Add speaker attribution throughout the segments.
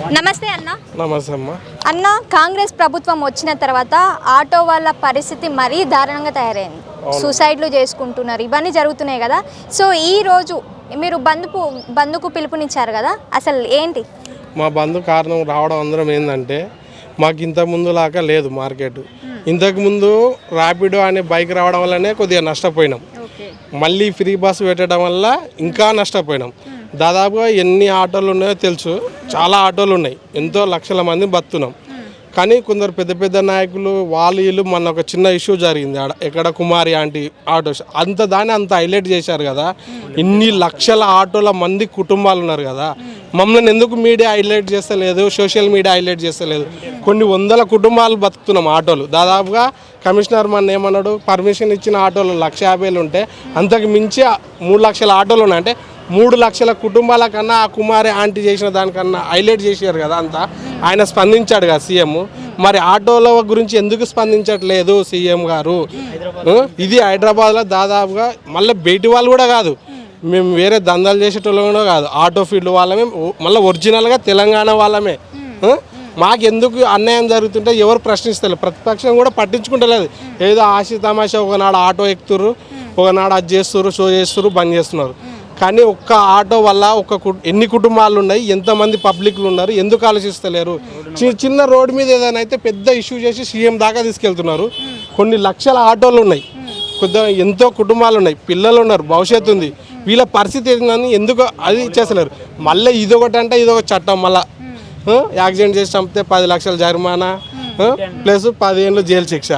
Speaker 1: నమస్తే అన్న.
Speaker 2: నమస్తే అమ్మ.
Speaker 1: అన్న కాంగ్రెస్ ప్రభుత్వం వచ్చిన తర్వాత ఆటో వాళ్ళ పరిస్థితి మరీ దారుణంగా తయారైంది. సూసైడ్లు చేసుకుంటున్నారు. ఇవన్నీ జరుగుతున్నాయి కదా. సో ఈ రోజు మీరు బంధుకు బంధుకు పిలుపునిచ్చారు కదా. అసలు ఏంటి?
Speaker 2: మా బంధు కారణం రావడం అందరం ఏంటంటే మాకు ఇంత ముందు లాగా లేదు మార్కెట్. ఇంతకు ముందు ర్యాపిడో అనే బైక్ రావడం వల్లనే కొద్దిగా నష్టపోయినాం. మళ్ళీ ఫ్రీ బస్ పెట్టడం వల్ల ఇంకా నష్టపోయినాం. దాదాపుగా ఎన్ని ఆటోలు ఉన్నాయో తెలుసు. చాలా ఆటోలు ఉన్నాయి. ఎంతో లక్షల మంది బతున్నాం. కానీ కొందరు పెద్ద పెద్ద నాయకులు వాళ్ళు వీళ్ళు మన ఒక చిన్న ఇష్యూ జరిగింది. ఆడ ఎక్కడ కుమారి ఆంటీ ఆటో అంత దాన్ని అంత హైలైట్ చేశారు కదా. ఇన్ని లక్షల ఆటోల మంది కుటుంబాలు ఉన్నారు కదా. మమ్మల్ని ఎందుకు మీడియా హైలైట్ చేస్తలేదు? సోషల్ మీడియా హైలైట్ చేస్తలేదు. కొన్ని వందల కుటుంబాలు బతుకుతున్నాం ఆటోలు. దాదాపుగా కమిషనర్ మన ఏమన్నాడు? పర్మిషన్ ఇచ్చిన ఆటోలు లక్ష యాభైలు ఉంటే అంతకు మించి మూడు లక్షల ఆటోలు ఉన్నాయి. అంటే మూడు లక్షల కుటుంబాల కన్నా ఆ కుమారి ఆంటీ చేసిన దానికన్నా హైలైట్ చేశారు కదా అంతా. ఆయన స్పందించాడు కదా సీఎం. మరి ఆటోల గురించి ఎందుకు స్పందించట్లేదు సీఎం గారు? ఇది హైదరాబాద్లో దాదాపుగా మళ్ళీ బయటి వాళ్ళు కూడా కాదు. మేము వేరే దందాలు చేసేటోళ్ళం కూడా కాదు. ఆటో ఫీల్డ్ వాళ్ళమే మళ్ళీ ఒరిజినల్గా తెలంగాణ వాళ్ళమే. ఆ? మాకెందుకు అన్యాయం జరుగుతుంటే ఎవరు ప్రశ్నిస్తలేదు ప్రతిపక్షం కూడా పట్టించుకుంటలేదు. ఏదో ఆశ తమాషా ఒకనాడు ఆటో ఎక్కుతుర్రు ఒకనాడు అది చేస్తుర్రు షో చేస్తుర్రు బంద్ చేస్తున్నారు. కానీ ఒక్క ఆటో వల్ల ఒక కు- ఎన్ని కుటుంబాలు ఉన్నాయి ఎంతమంది పబ్లిక్లు ఉన్నారు ఎందుకు ఆలోచిస్తలేరు? చిన్న రోడ్డు మీద ఏదైనా అయితే పెద్ద ఇష్యూ చేసి సీఎం దాకా తీసుకెళ్తున్నారు. కొన్ని లక్షల ఆటోలు ఉన్నాయి కొద్దిగా ఎంతో కుటుంబాలు ఉన్నాయి పిల్లలు ఉన్నారు భవిష్యత్తు ఉంది. వీళ్ళ పరిస్థితి ఏంటని ఎందుకు అది ఇచ్చేస్తలేరు మళ్ళీ ఇదొకటి అంటే ఇదొక చట్టం మళ్ళీ. ఆ, యాక్సిడెంట్ చేసి చంపితే పది లక్షల జరిమానా? ఆ, ప్లస్ పదిహేనులు జైలు శిక్ష.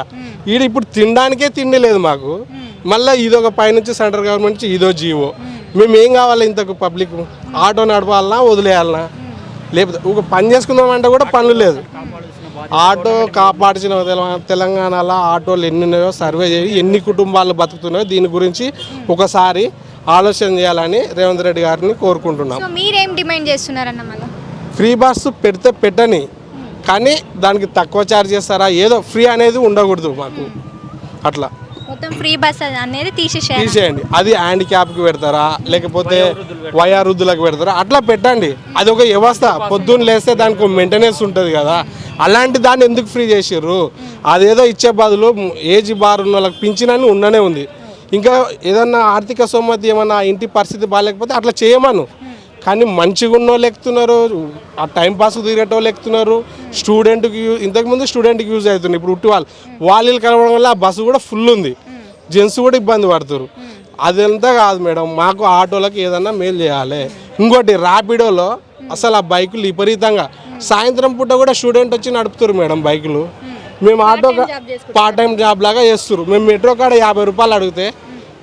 Speaker 2: ఈడ ఇప్పుడు తినడానికే తిండి లేదు మాకు. మళ్ళీ ఇదొక పైనుంచి సెంట్రల్ గవర్నమెంట్ నుంచి ఇదో జీవో. మేము ఏం కావాలి ఇంతకు పబ్లిక్? ఆటో నడపాలనా వదిలేయాలనా? లేకపోతే ఒక పని చేసుకుందామంటే కూడా పనులు లేదు. ఆటో కాపాడిచిన తెల- తెలంగాణలో ఆటోలు ఎన్ని ఉన్నాయో సర్వే చేసి ఎన్ని కుటుంబాలు బతుకుతున్నాయో దీని గురించి ఒకసారి ఆలోచన చేయాలని రేవంత్ రెడ్డి గారిని కోరుకుంటున్నాం.
Speaker 1: మీరేం డిమాండ్ చేస్తున్నారన్న మళ్ళీ?
Speaker 2: ఫ్రీ బస్సు పెడితే పెట్టని కానీ దానికి తక్కువ ఛార్జ్ చేస్తారా? ఏదో ఫ్రీ అనేది ఉండకూడదు మాకు. అట్లా.
Speaker 1: మొత్తం ఫ్రీ బస్ అనేది తీసేసేయాలి
Speaker 2: తీసేయండి. అది హ్యాండిక్యాప్కి పెడతారా? లేకపోతే వయోవృద్ధులకు పెడతారా? అట్లా పెట్టండి. అది ఒక వ్యవస్థ. పొద్దున్న లేస్తే దానికి మెయింటెనెన్స్ ఉంటుంది కదా. అలాంటి దాన్ని ఎందుకు ఫ్రీ చేసిర్రు? అదేదో ఇచ్చే బదులు ఏజ్ బార్ ఉన్న వాళ్ళకి పింఛనని ఉండనే ఉంది. ఇంకా ఏదన్నా ఆర్థిక సోమతి ఏమన్నా ఇంటి పరిస్థితి బాగాలేకపోతే అట్లా చేయమను. కానీ మంచిగా ఉన్న వాళ్ళు ఎక్కుతున్నారు ఆ టైం పాస్ తిరిగేటోళ్ళు ఎక్కుతున్నారు. స్టూడెంట్కి యూ- ఇంతకుముందు స్టూడెంట్కి యూజ్ అవుతుంది ఇప్పుడు ఉట్టి వాళ్ళు వాళ్ళు కలవడం వల్ల ఆ బస్సు కూడా ఫుల్ ఉంది. జెంట్స్ కూడా ఇబ్బంది పడుతున్నారు. అదంతా కాదు మేడం మాకు ఆటోలకు ఏదన్నా మేలు చేయాలి. ఇంకోటి ర్యాపిడోలో అసలు ఆ బైకులు విపరీతంగా. సాయంత్రం పూట కూడా స్టూడెంట్ వచ్చి నడుపుతారు మేడం బైకులు మేము ఆటో పార్ట్ టైం జాబ్ లాగా చేస్తారు మేము మెట్రో కాడ యాభై రూపాయలు అడిగితే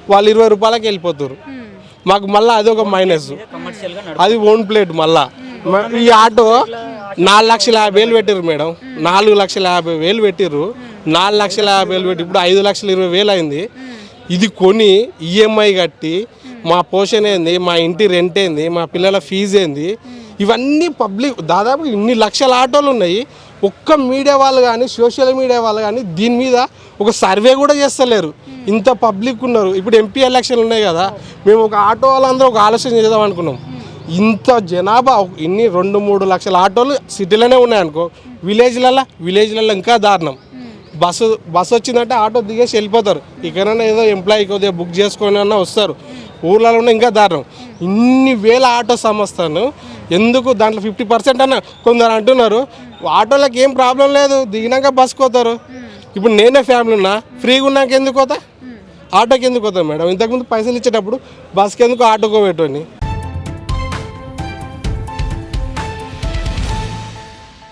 Speaker 2: వాళ్ళు ఇరవై రూపాయలకి వెళ్ళిపోతారు మాకు మళ్ళీ అది ఒక మైనస్ అది ఓన్ ప్లేట్ మళ్ళా. ఈ ఆటో నాలుగు లక్షల యాభై వేలు పెట్టారు మేడం. నాలుగు లక్షల యాభై వేలు పెట్టారు నాలుగు లక్షల యాభై వేలు పెట్టి ఇప్పుడు ఐదు లక్షల ఇరవై వేలు అయింది. ఇది కొని ఈఎంఐ కట్టి మా పోషన్ ఏంది మా ఇంటి రెంట్ ఏంది మా పిల్లల ఫీజు ఏంది ఇవన్నీ పబ్లిక్ దాదాపు ఇన్ని లక్షల ఆటోలు ఉన్నాయి. ఒక్క మీడియా వాళ్ళు కానీ సోషల్ మీడియా వాళ్ళు కానీ దీని మీద ఒక సర్వే కూడా చేస్తలేరు. ఇంత పబ్లిక్ ఉన్నారు. ఇప్పుడు ఎంపీ ఎలక్షన్లు ఉన్నాయి కదా మేము ఒక ఆటో వాళ్ళందరూ ఒక ఆలోచన చేద్దాం అనుకున్నాం. ఇంత జనాభా ఇన్ని రెండు మూడు లక్షల ఆటోలు సిటీలోనే ఉన్నాయనుకో విలేజ్లలో విలేజ్లలో ఇంకా దారుణం. బస్సు బస్సు వచ్చిందంటే ఆటో దిగేసి వెళ్ళిపోతారు. ఇకనైనా ఏదో ఎంప్లాయీ కొద్దిగా బుక్ చేసుకొని అన్నా వస్తారు. ఊర్లలో ఉన్న ఇంకా దారుణం. ఇన్ని వేల ఆటో సంస్థను ఎందుకు దాంట్లో ఫిఫ్టీ పర్సెంట్ అన్న కొందరు అంటున్నారు. ఆటోలకు ఏం ప్రాబ్లం లేదు దిగినాక బస్సుకు పోతారు. ఇప్పుడు నేనే ఫ్యామిలీ ఉన్నా ఫ్రీగా ఉన్నాక ఎందుకు పోతా? ఆటోకి ఎందుకు పోతాం మేడం? ఇంతకుముందు పైసలు ఇచ్చేటప్పుడు బస్కి ఎందుకు ఆటోకో పెట్టుకొని